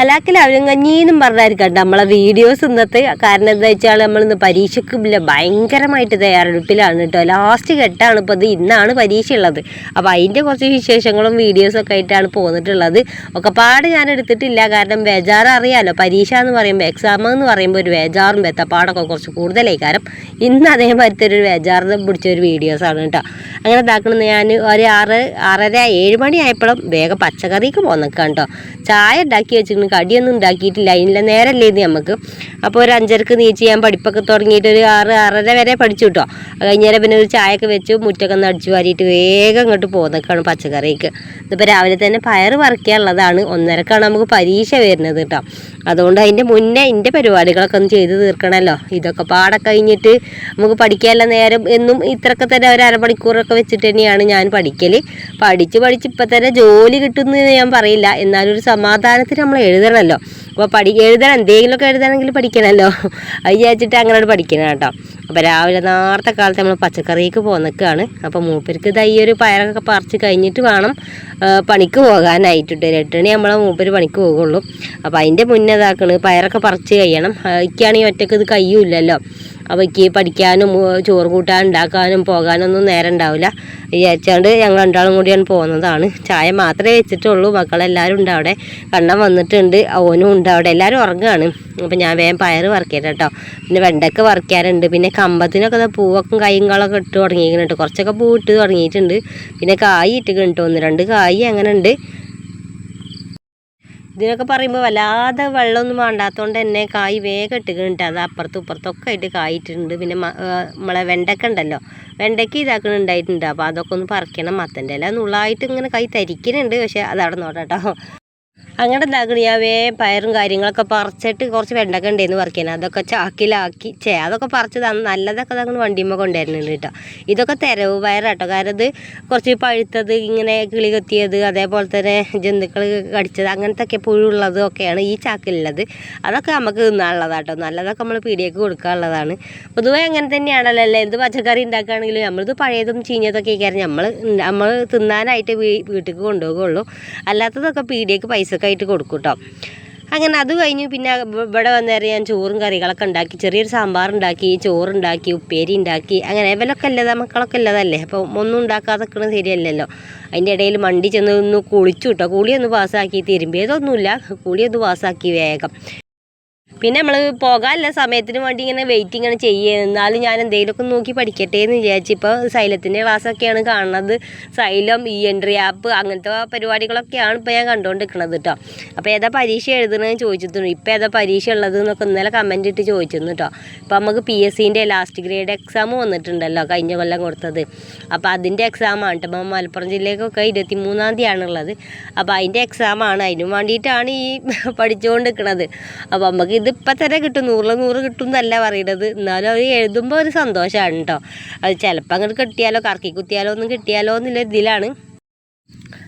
അലാക്കിൽ അവരും കഞ്ഞീന്നും കേട്ടോ. നമ്മളെ വീഡിയോസ് ഇന്നത്തെ കാരണം എന്താ വെച്ചാൽ നമ്മളിന്ന് പരീക്ഷയ്ക്ക് ഇല്ല ഭയങ്കരമായിട്ട് തയ്യാറെടുപ്പിലാണ് കേട്ടോ. ലാസ്റ്റ് ഘട്ടമാണ് ഇപ്പോൾ ഇത് ഇന്നാണ് പരീക്ഷ ഉള്ളത്. അപ്പോൾ അതിന്റെ കുറച്ച് വിശേഷങ്ങളും വീഡിയോസും ഒക്കെ ആയിട്ടാണ് പോന്നിട്ടുള്ളത്. ഒക്കെ പാട് ഞാൻ എടുത്തിട്ടില്ല കാരണം ബേജാർ അറിയാലോ പരീക്ഷ എന്ന് പറയുമ്പോൾ എക്സാം എന്ന് പറയുമ്പോൾ ഒരു ബേജാറും ബെത്തപ്പാടൊക്കെ കുറച്ച് കൂടുതലായി. കാരണം ഇന്ന് അതേമാതിരത്തെ ഒരു ബേജാറിന് പിടിച്ച ഒരു വീഡിയോസാണ് കേട്ടോ. അങ്ങനെ ഇതാക്കണമെന്ന് ഞാൻ ഒരു ആറ് ആറര ഏഴ് മണി ആയപ്പോഴും വേഗം പച്ചക്കറിക്ക് പോന്നേക്കാം കേട്ടോ. ചായ ഉണ്ടാക്കി വെച്ചിരുന്നു കടിയൊന്നും ഉണ്ടാക്കിയിട്ടില്ല. അതിനുള്ള നേരമല്ലേ ഇത് നമുക്ക് അപ്പോൾ ഒരു അഞ്ചരക്ക് നീച്ച് ഞാൻ പഠിപ്പൊക്കെ തുടങ്ങിയിട്ട് ഒരു ആറ് ആറര വരെ പഠിച്ചു കേട്ടോ അത് കഴിഞ്ഞേരം പിന്നെ ഒരു ചായയൊക്കെ വെച്ച് മുറ്റൊക്കെ ഒന്ന് അടിച്ചു വാരിയിട്ട് വേഗം ഇങ്ങോട്ട് പോകുന്നൊക്കെയാണ് പച്ചക്കറിക്ക് ഇതിപ്പോൾ രാവിലെ തന്നെ പയർ പറിക്കാനുള്ളതാണ്. ഒന്നരക്കാണ് നമുക്ക് പരീക്ഷ വരുന്നത് കേട്ടോ അതുകൊണ്ട് അതിന്റെ മുന്നേ എന്റെ പരിപാടികളൊക്കെ ഒന്ന് ചെയ്ത് തീർക്കണമല്ലോ ഇതൊക്കെ പാടെ കഴിഞ്ഞിട്ട് നമുക്ക് പഠിക്കാനുള്ള നേരം എന്നും ഇത്രയൊക്കെ തന്നെ ഒരു അരമണിക്കൂറൊക്കെ വെച്ചിട്ട് തന്നെയാണ് ഞാൻ പഠിക്കൽ പഠിച്ച് പഠിച്ച് ഇപ്പം തന്നെ ജോലി കിട്ടുന്നു ഞാൻ പറയില്ല. എന്നാലും ഒരു സമാധാനത്തിന് നമ്മൾ എഴുതണമല്ലോ അപ്പോൾ പഠി എഴുതണം. എന്തെങ്കിലുമൊക്കെ എഴുതണമെങ്കിൽ പഠിക്കണമല്ലോ അത് വിചാരിച്ചിട്ട് അങ്ങനെ പഠിക്കണം കേട്ടോ. അപ്പോൾ രാവിലെ നേരത്തെ കാലത്ത് നമ്മൾ പച്ചക്കറിക്ക് നിൽക്കുകയാണ് അപ്പോൾ മൂപ്പർക്ക് ഇതാ ഈ ഒരു പയറൊക്കെ പറിച്ച് കഴിഞ്ഞിട്ട് വേണം പണിക്ക് പോകാനായിട്ടുണ്ട്. ഒരു എട്ട് നമ്മളെ മൂപ്പർ പണിക്ക് പോകുള്ളൂ അപ്പോൾ അതിന്റെ മുന്നേ ഇതാക്കണ്. പയറൊക്കെ പറിച്ച് കഴിയണം. ഇക്കാണെങ്കിൽ ഒറ്റയ്ക്ക് ഇത് കഴിയൂലല്ലോ എനിക്ക് പഠിക്കാനും ചോറ് കൂട്ടാൻ ഉണ്ടാക്കാനും പോകാനൊന്നും നേരം ഉണ്ടാവില്ല. വിചാരിച്ചാണ്ട് ഞങ്ങൾ രണ്ടാളും കൂടിയാണ് പോകുന്നതാണ് ചായ മാത്രമേ വെച്ചിട്ടുള്ളൂ. മക്കളെല്ലാവരും ഉണ്ട് അവിടെ. കണ്ണൻ വന്നിട്ടുണ്ട്. ഓനും ഉണ്ട് അവിടെ. എല്ലാവരും ഉറങ്ങുകയാണ് അപ്പോൾ ഞാൻ വേഗം പയർ പറിക്കട്ടെ കേട്ടോ പിന്നെ വെണ്ടയ്ക്ക പറിക്കാറുണ്ട് പിന്നെ കമ്പത്തിനൊക്കെ പൂവൊക്കെ കൈയും കാളൊക്കെ ഇട്ട് തുടങ്ങിയിരിക്കുന്നുണ്ട് കുറച്ചൊക്കെ പൂ ഇട്ട് തുടങ്ങിയിട്ടുണ്ട്. പിന്നെ കായ് ഇട്ടിട്ടുണ്ട് ഒന്ന്. രണ്ട് കായ് അങ്ങനെ ഉണ്ട് ഇതിനൊക്കെ പറയുമ്പോൾ വല്ലാതെ വെള്ളമൊന്നും വേണ്ടാത്തതുകൊണ്ട് തന്നെ കായ് വേഗം ഇട്ടുകണിട്ട് അത് അപ്പുറത്തും ഇപ്പുറത്തൊക്കെ ആയിട്ട് കായിട്ടുണ്ട്. പിന്നെ നമ്മളെ വെണ്ടക്ക ഉണ്ടല്ലോ. വെണ്ടയ്ക്ക ഇതാക്കണുണ്ടായിട്ടുണ്ട്. അപ്പോൾ അതൊക്കെ ഒന്ന് പറിക്കണം. മത്തന്റെ ഇല നുള്ളായിട്ട് ഇങ്ങനെ കൈ തരിക്കുന്നുണ്ട് പക്ഷേ അത് അവിടെ നോട്ടാട്ടോ അങ്ങനെ എന്താക്കണം ഞാൻ വേ പയറും കാര്യങ്ങളൊക്കെ പറിച്ചിട്ട് കുറച്ച് വെണ്ടക്ക ഉണ്ടായിരുന്നു പറിക്കാൻ അതൊക്കെ ചാക്കിലാക്കി ചേ അതൊക്കെ പറിച്ച് തന്ന് നല്ലതൊക്കെ അങ്ങനെ വണ്ടിയുമ്പോൾ കൊണ്ടുവരുന്നുണ്ട് കേട്ടോ. ഇതൊക്കെ തെരവ് പയറാട്ടോ. കാരണം ഇത് കുറച്ച് പഴുത്തത് ഇങ്ങനെ കിളി കത്തിയത് അതേപോലെ തന്നെ ജന്തുക്കൾ കടിച്ചത് അങ്ങനത്തെ ഒക്കെ പുഴുള്ളതും ഒക്കെയാണ് ഈ ചാക്കിലുള്ളത്. അതൊക്കെ നമുക്ക് തിന്നാനുള്ളതാട്ടോ. നല്ലതൊക്കെ നമ്മൾ പീടിയേക്ക് കൊടുക്കാനുള്ളതാണ്. പൊതുവേ അങ്ങനെ തന്നെയാണല്ലോ അല്ലേ? എന്ത് പച്ചക്കറി ഉണ്ടാക്കുകയാണെങ്കിലും നമ്മളിത് പഴയതും ചീഞ്ഞതൊക്കെ ആയിരിക്കും നമ്മൾ നമ്മൾ തിന്നാനായിട്ട് വീട്ടിലേക്ക് കൊണ്ടുപോകുള്ളൂ അല്ലാത്തതൊക്കെ പീടിയേക്ക് പൈസക്കായിട്ട് കൊടുക്കും കേട്ടോ അങ്ങനെ അത് കഴിഞ്ഞു. പിന്നെ ഇവ- ഇവിടെ വന്നേരം ഞാൻ ചോറും കറികളൊക്കെ ഉണ്ടാക്കി ചെറിയൊരു സാമ്പാർ ഉണ്ടാക്കി ചോറുണ്ടാക്കി ഉപ്പേരി ഉണ്ടാക്കി അങ്ങനെ ഇവലൊക്കെ അല്ലതാ മക്കളൊക്കെ അല്ലാതല്ലേ? അപ്പോൾ ഒന്നും ഉണ്ടാക്കാതെ നിൽക്കണത് ശരിയല്ലല്ലോ. അതിന്റെ ഇടയിൽ മണ്ടി ചെന്ന് ഒന്ന് കുളിച്ചു കേട്ടോ കുളിയൊന്ന് പാസ്സാക്കി തിരുമ്പിയതൊന്നുമില്ല. കുളിയൊന്ന് പാസ്സാക്കി വേഗം. പിന്നെ നമ്മൾ പോകാനുള്ള സമയത്തിന് വേണ്ടി ഇങ്ങനെ വെയിറ്റ് ഇങ്ങനെ ചെയ്യുക. എന്നാലും ഞാൻ എന്തെങ്കിലുമൊക്കെ നോക്കി പഠിക്കട്ടെ എന്ന് വിചാരിച്ചു ഇപ്പോൾ സൈലത്തിന്റെ ക്ലാസ്സൊക്കെയാണ് കാണുന്നത്. സൈലം ഈ എൻട്രി ആപ്പ് അങ്ങനത്തെ പരിപാടികളൊക്കെയാണ് ഇപ്പോൾ ഞാൻ കണ്ടുകൊണ്ടിരിക്കുന്നത് കേട്ടോ അപ്പോൾ ഏതാ പരീക്ഷ എഴുതണമെന്ന് ചോദിച്ചിട്ടുണ്ട്. ഇപ്പോൾ ഏതാ പരീക്ഷ ഉള്ളത് എന്നൊക്കെ ഇന്നലെ കമന്റ് ഇട്ട് ചോദിച്ചിരുന്നു കേട്ടോ അപ്പോൾ നമുക്ക് പി എസ് സിന്റെ ലാസ്റ്റ് ഗ്രേഡ് എക്സാം വന്നിട്ടുണ്ടല്ലോ കഴിഞ്ഞ കൊല്ലം കൊടുത്തത്. അപ്പോൾ അതിന്റെ എക്സാമാണ് കേട്ടോ ഇപ്പോൾ മലപ്പുറം ജില്ലയ്ക്കൊക്കെ ഇരുപത്തി മൂന്നാം തീയതിയാണുള്ളത് അപ്പോൾ അതിന്റെ എക്സാമാണ് അതിനു വേണ്ടിയിട്ടാണ് ഈ പഠിച്ചുകൊണ്ടിരിക്കുന്നത് അപ്പോൾ നമുക്ക് ഇത് ഇപ്പം തന്നെ കിട്ടും. നൂറിൽ നൂറ് കിട്ടും എന്നല്ല പറയണത്. എന്നാലും അവർ എഴുതുമ്പോൾ ഒരു സന്തോഷമാണ് കേട്ടോ അത് ചിലപ്പോൾ അങ്ങോട്ട് കിട്ടിയാലോ കറക്കി കുത്തിയാലോ ഒന്നും കിട്ടിയാലോ എന്നുള്ള ഇതിലാണ്.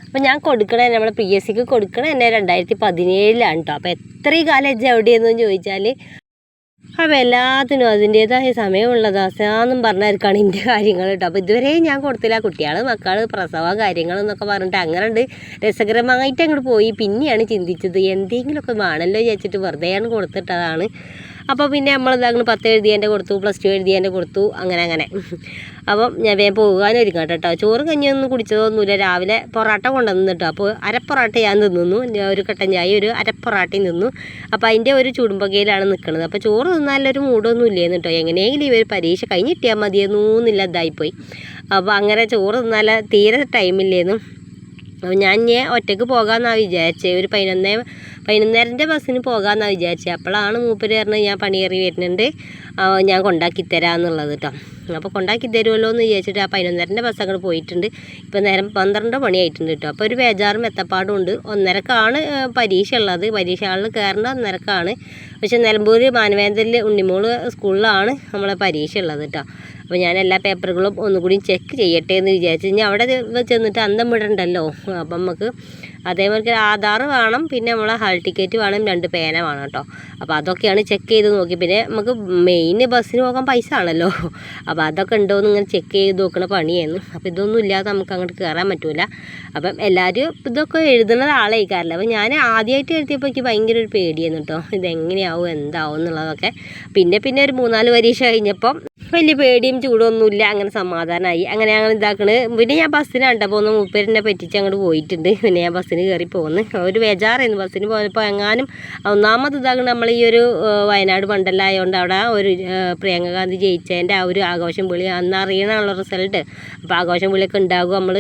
അപ്പം ഞാൻ കൊടുക്കണേ നമ്മുടെ പി എസ് സിക്ക് കൊടുക്കണേ തന്നെ രണ്ടായിരത്തി പതിനേഴിലാണ് കേട്ടോ അപ്പോൾ എത്രയും കാലം എജ് എവിടെയെന്ന് ചോദിച്ചാൽ അപ്പോൾ എല്ലാത്തിനും അതിന്റേതായ സമയമുള്ള ദാസാന്നും പറഞ്ഞായിരിക്കാണ് എന്റെ കാര്യങ്ങൾ കേട്ടോ. അപ്പോൾ ഇതുവരെ ഞാൻ കൊടുത്തില്ല. കുട്ടികൾ മക്കൾ പ്രസവം കാര്യങ്ങളെന്നൊക്കെ പറഞ്ഞിട്ട് അങ്ങനെ ഉണ്ട് രസകരമായിട്ട് അങ്ങോട്ട് പോയി. പിന്നെയാണ് ചിന്തിച്ചത് എന്തെങ്കിലുമൊക്കെ വേണമല്ലോ വിചാരിച്ചിട്ട് വെറുതെയാണ് കൊടുത്തിട്ടതാണ്. അപ്പോൾ പിന്നെ നമ്മൾ ഇതാകുന്നു പത്ത് എഴുതിയതിന്റെ കൊടുത്തു പ്ലസ് ടു എഴുതിയതിന്റെ കൊടുത്തു അങ്ങനെ അങ്ങനെ. അപ്പം ഞാൻ വേഗം പോകാനൊരുക്കാം കേട്ടോ. ചോറ് കഞ്ഞിയൊന്നും കുടിച്ചതൊന്നുമില്ല. രാവിലെ പൊറാട്ട കൊണ്ടുവന്നു കേട്ടോ അപ്പോൾ അരപ്പൊറാട്ട ഞാൻ തിന്നു ഒരു കട്ടൻ ചായ ഒരു അരപ്പൊറാട്ടയും തിന്നു. അപ്പോൾ അതിന്റെ ഒരു ചുടുമ്പകയിലാണ് നിൽക്കുന്നത്. അപ്പോൾ ചോറ് തിന്നാലൊരു മൂടൊന്നും ഇല്ലേന്ന് കേട്ടോ എങ്ങനെയെങ്കിലും ഇവർ പരീക്ഷ കഴിഞ്ഞിട്ടിയാൽ മതിയെന്നൂന്നില്ല ഇതായിപ്പോയി. അപ്പോൾ അങ്ങനെ ചോറ് തിന്നാൽ തീരെ ടൈമില്ലേന്നു അപ്പോൾ ഞാൻ ഞാൻ ഒറ്റയ്ക്ക് പോകാമെന്നാണ് വിചാരിച്ചത് ഒരു പതിനൊന്നേ പതിനൊന്നരന്റെ ബസ്സിന് പോകാമെന്നാണ് വിചാരിച്ചത് അപ്പോഴാണ് മൂപ്പര് പറഞ്ഞത് ഞാൻ പണിയേറി വരുന്നുണ്ട്. ഞാൻ കൊണ്ടാക്കി തരാമെന്നുള്ളത് കേട്ടോ അപ്പോൾ കൊണ്ടാക്കി തരുമല്ലോ എന്ന് വിചാരിച്ചിട്ട് ആ പതിനൊന്നരന്റെ ബസ് അങ്ങോട്ട് പോയിട്ടുണ്ട്. ഇപ്പോൾ നേരം പന്ത്രണ്ട് മണിയായിട്ടുണ്ട് കേട്ടോ അപ്പോൾ ഒരു ബേജാറും എത്തപ്പാടും ഉണ്ട്. ഒന്നരക്കാണ് പരീക്ഷ ഉള്ളത്. പരീക്ഷ ആളിൽ കയറേണ്ട ഒന്നരക്കാണ്. പക്ഷെ നിലമ്പൂർ മാനവേന്ദ്രയിൽ ഉണ്ണിമോൾ സ്കൂളിലാണ് നമ്മളെ പരീക്ഷ ഉള്ളത് കേട്ടോ അപ്പോൾ ഞാൻ എല്ലാ പേപ്പറുകളും ഒന്നുകൂടി ചെക്ക് ചെയ്യട്ടെ എന്ന് വിചാരിച്ചു ഇനി അവിടെ ചെന്നിട്ട് അന്തം വിടണ്ടല്ലോ. അപ്പം നമുക്ക് അതേമാതിരി ആധാർ വേണം പിന്നെ നമ്മളെ ഹാൾ ടിക്കറ്റ് വേണം രണ്ട് പേന വേണം കേട്ടോ. അപ്പോൾ അതൊക്കെയാണ് ചെക്ക് ചെയ്ത് നോക്കി. പിന്നെ നമുക്ക് മെയിൻ ബസ്സിന് പോകാൻ പൈസ ആണല്ലോ. അപ്പോൾ അതൊക്കെ ഉണ്ടോ എന്ന് ഇങ്ങനെ ചെക്ക് ചെയ്ത് നോക്കണ പണിയായിരുന്നു. അപ്പോൾ ഇതൊന്നും ഇല്ലാതെ നമുക്ക് അങ്ങോട്ട് കയറാൻ പറ്റില്ല അപ്പം എല്ലാവരും ഇതൊക്കെ എഴുതുന്നത് ആളായിക്കാറില്ല അപ്പോൾ ഞാൻ ആദ്യമായിട്ട് എഴുതിയപ്പോൾ എനിക്ക് ഭയങ്കര ഒരു പേടിയായിരുന്നു കേട്ടോ. ഇതെങ്ങനെയാവും എന്താവും എന്നുള്ളതൊക്കെ. പിന്നെ പിന്നെ ഒരു മൂന്നാൽ പരീക്ഷ കഴിഞ്ഞപ്പം വലിയ പേടിയും ചൂടൊന്നുമില്ല. അങ്ങനെ സമാധാനമായി അങ്ങനെ അങ്ങനെ ഇതാക്കണ്. പിന്നെ ഞാൻ ബസ്സിന് കണ്ട പോകുന്ന മൂപ്പേരിനെ പറ്റിച്ച് അങ്ങോട്ട് പോയിട്ടുണ്ട്. പിന്നെ ഞാൻ ബസ്സിന് കയറി പോകുന്നു ഒരു ബേജാറായിരുന്നു. ബസ്സിന് പോയപ്പോൾ എങ്ങാനും ഒന്നാമത് ഇതാക്കണ നമ്മൾ ഈ ഒരു വയനാട് മണ്ഡലമായതുകൊണ്ട് അവിടെ ഒരു പ്രിയങ്ക ഗാന്ധി ജയിച്ചതിന്റെ ആ ഒരു ആഘോഷം വിളി അന്ന് അറിയണമുള്ള റിസൾട്ട് അപ്പോൾ ആഘോഷം വിളിയൊക്കെ ഉണ്ടാകും. നമ്മൾ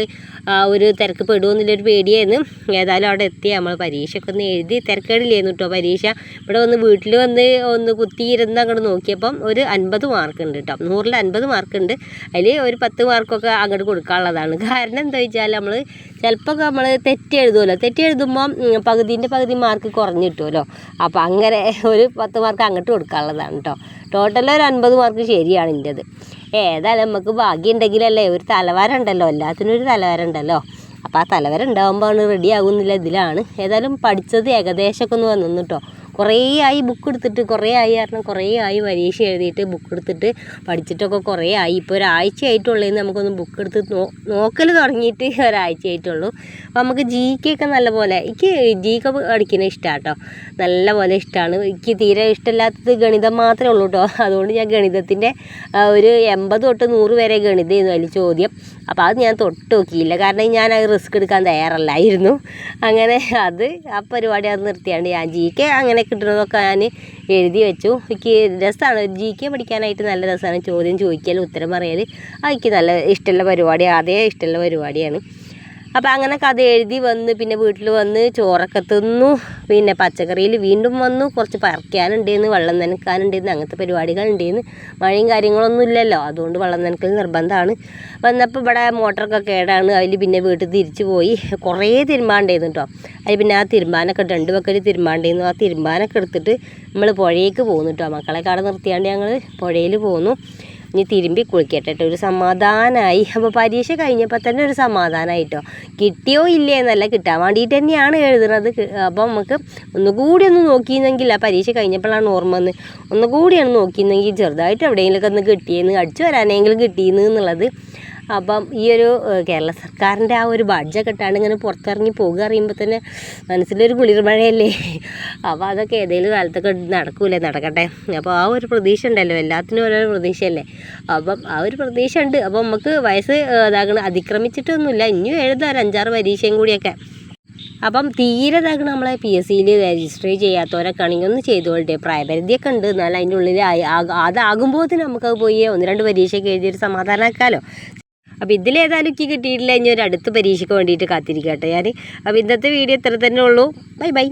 ഒരു തിരക്ക് പെടുമെന്നുള്ളൊരു പേടിയായിരുന്നു. ഏതായാലും അവിടെ എത്തി. നമ്മൾ പരീക്ഷയൊക്കെ ഒന്ന് എഴുതി തിരക്കേടില്ലായിരുന്നു കേട്ടോ പരീക്ഷ ഇവിടെ വന്ന് വീട്ടിൽ വന്ന് ഒന്ന് കുത്തിയിരുന്ന് അങ്ങോട്ട് നോക്കിയപ്പം ഒരു അൻപത് മാർക്ക് ഉണ്ട് കേട്ടോ നൂറിൽ അൻപത് മാർക്കുണ്ട്. അതിൽ ഒരു പത്ത് മാർക്കൊക്കെ അങ്ങോട്ട് കൊടുക്കാനുള്ളതാണ്. കാരണം എന്താ വെച്ചാൽ നമ്മൾ ചിലപ്പോൾ നമ്മൾ തെറ്റി എഴുതുമല്ലോ. തെറ്റി എഴുതുമ്പം പകുതിന്റെ പകുതി മാർക്ക് കുറഞ്ഞു കിട്ടുമല്ലോ. അപ്പോൾ അങ്ങനെ ഒരു പത്ത് മാർക്ക് അങ്ങോട്ട് കൊടുക്കാനുള്ളതാണ് കേട്ടോ. ടോട്ടൽ ഒരു അൻപത് മാർക്ക് ശരിയാണ് എന്റെത് ഏതായാലും നമുക്ക് ഭാഗ്യം ഉണ്ടെങ്കിലല്ലേ ഒരു തലവാരം ഉണ്ടല്ലോ. എല്ലാത്തിനും ഒരു തലവാരം ഉണ്ടല്ലോ. അപ്പോൾ ആ തലവര ഉണ്ടാകുമ്പോൾ റെഡി ആകുന്നില്ല ഇതിലാണ്. ഏതായാലും പഠിച്ചത് ഏകദേശമൊക്കെ ഒന്ന് വന്നു കേട്ടോ. കുറേ ആയി ബുക്ക് എടുത്തിട്ട് കുറേ ആയി കാരണം കുറേ ആയി പരീക്ഷ എഴുതിയിട്ട് ബുക്ക് എടുത്തിട്ട് പഠിച്ചിട്ടൊക്കെ കുറേ ആയി. ഇപ്പോൾ ഒരാഴ്ച ആയിട്ടുള്ളതെന്ന് നമുക്കൊന്ന് ബുക്ക് എടുത്ത് നോ നോക്കൽ തുടങ്ങിയിട്ട് ഒരാഴ്ച ആയിട്ടുള്ളൂ. അപ്പോൾ നമുക്ക് ജി കെ ഒക്കെ നല്ല പോലെ എനിക്ക് ജി കെ പഠിക്കുന്നത് ഇഷ്ടമാണ് കേട്ടോ നല്ല പോലെ ഇഷ്ടമാണ് എനിക്ക് തീരെ ഇഷ്ടമില്ലാത്തത് ഗണിതം മാത്രമേ ഉള്ളൂ കേട്ടോ അതുകൊണ്ട് ഞാൻ ഗണിതത്തിന്റെ ഒരു എൺപത് തൊട്ട് നൂറ് വരെ ഗണിതമായിരുന്നു അതിൽ ചോദ്യം. അപ്പോൾ അത് ഞാൻ തൊട്ട് നോക്കിയില്ല. കാരണം ഞാൻ അത് റിസ്ക് എടുക്കാൻ തയ്യാറല്ലായിരുന്നു. അങ്ങനെ അത് ആ പരിപാടി അത് നിർത്തിയാണ് ഞാൻ ജി കെ അങ്ങനെ കിട്ടുന്നതൊക്കെ ഞാൻ എഴുതി വെച്ചു. എനിക്ക് രസമാണ്. ജി കെ പഠിക്കാനായിട്ട് നല്ല രസമാണ്. ചോദ്യം ചോദിക്കൽ ഉത്തരം പറയൽ. അതെനിക്ക് നല്ല ഇഷ്ടമുള്ള പരിപാടിയാണ് അതേ ഇഷ്ടമുള്ള പരിപാടിയാണ്. അപ്പോൾ അങ്ങനെ കഥ എഴുതി വന്ന് പിന്നെ വീട്ടിൽ വന്ന് ചോറൊക്കെ തിന്നു. പിന്നെ പച്ചക്കറിയിൽ വീണ്ടും വന്നു. കുറച്ച് പറിക്കാനുണ്ടെന്ന് വെള്ളം നനക്കാനുണ്ടെന്ന് അങ്ങനത്തെ പരിപാടികളുണ്ടേന്ന്. മഴയും കാര്യങ്ങളൊന്നും ഇല്ലല്ലോ. അതുകൊണ്ട് വെള്ളം നനക്കൽ നിർബന്ധമാണ്. വന്നപ്പോൾ ഇവിടെ മോട്ടറൊക്കെ കേടാണ്. അതിൽ പിന്നെ വീട്ടിൽ തിരിച്ചു പോയി. കുറേ തിരുമ്പാണ്ടായിരുന്നു കേട്ടോ അതിൽ പിന്നെ ആ തിരുമ്പാനൊക്കെ രണ്ട് പക്കൽ തിരുമ്പാണ്ടായിരുന്നു ആ തിരുമ്പാനൊക്കെ എടുത്തിട്ട് നമ്മൾ പുഴയ്ക്ക് പോകുന്നു കേട്ടോ മക്കളെ കാടെ നിർത്തിയാണ്ട് ഞങ്ങൾ പുഴയിൽ പോന്നു ഇനി തിരുമ്പി കുളിക്കട്ടെ കേട്ടോ ഒരു സമാധാനമായി അപ്പോൾ പരീക്ഷ കഴിഞ്ഞപ്പോൾ തന്നെ ഒരു സമാധാനമായിട്ടോ കിട്ടിയോ ഇല്ലേ എന്നല്ല കിട്ടാൻ വേണ്ടിയിട്ട് തന്നെയാണ് എഴുതുന്നത്. അപ്പോൾ നമുക്ക് ഒന്നുകൂടി ഒന്ന് നോക്കിയിരുന്നെങ്കിൽ ആ പരീക്ഷ കഴിഞ്ഞപ്പോഴാണ് ഓർമ്മ വന്ന്. ഒന്നുകൂടിയാണ് നോക്കിയിരുന്നെങ്കിൽ ചെറുതായിട്ട് എവിടെയെങ്കിലുമൊക്കെ ഒന്ന് കിട്ടിയെന്ന് അടിച്ചു വരാനെങ്കിലും കിട്ടിയെന്ന് എന്നുള്ളത് അപ്പം ഈ ഒരു കേരള സർക്കാരിന്റെ ആ ഒരു ബഡ്ജറ്റ് ഇട്ടാണ്ട് ഇങ്ങനെ പുറത്തിറങ്ങി പോകുക അറിയുമ്പോൾ തന്നെ മനസ്സിലൊരു കുളിർമഴയല്ലേ. അപ്പം അതൊക്കെ ഏതെങ്കിലും കാലത്തൊക്കെ നടക്കൂലേ നടക്കട്ടെ. അപ്പോൾ ആ ഒരു പ്രതീക്ഷ ഉണ്ടല്ലോ എല്ലാത്തിനും ഓരോ പ്രതീക്ഷയല്ലേ. അപ്പം ആ ഒരു പ്രതീക്ഷ ഉണ്ട്. അപ്പം നമുക്ക് വയസ്സ് ഇതാകണം അതിക്രമിച്ചിട്ടൊന്നുമില്ല. ഇനിയും എഴുതാം ഒരു അഞ്ചാറ് പരീക്ഷയും കൂടിയൊക്കെ. അപ്പം തീരെ ഇതാക്കണം നമ്മളെ പി എസ് സിയിൽ രജിസ്റ്റർ ചെയ്യാത്തവരൊക്കെ ആണെങ്കിൽ ഒന്ന് ചെയ്തോളട്ടെ. പ്രായപരിധിയൊക്കെ ഉണ്ട്. എന്നാൽ അതിന്റെ ഉള്ളിൽ അതാകുമ്പോൾ നമുക്കത് പോയി ഒന്ന് രണ്ട് പരീക്ഷയൊക്കെ എഴുതിയൊരു സമാധാനമാക്കാമല്ലോ അപ്പോൾ ഇതിലേതായാലും എനിക്ക് കിട്ടിയിട്ടില്ല. ഇനി ഒരു അടുത്ത പരീക്ഷയ്ക്ക് വേണ്ടിയിട്ട് കാത്തിരിക്കട്ടെ ഞാൻ അപ്പോൾ ഇന്നത്തെ വീഡിയോ ഇത്ര തന്നെ ഉള്ളൂ. Bye bye.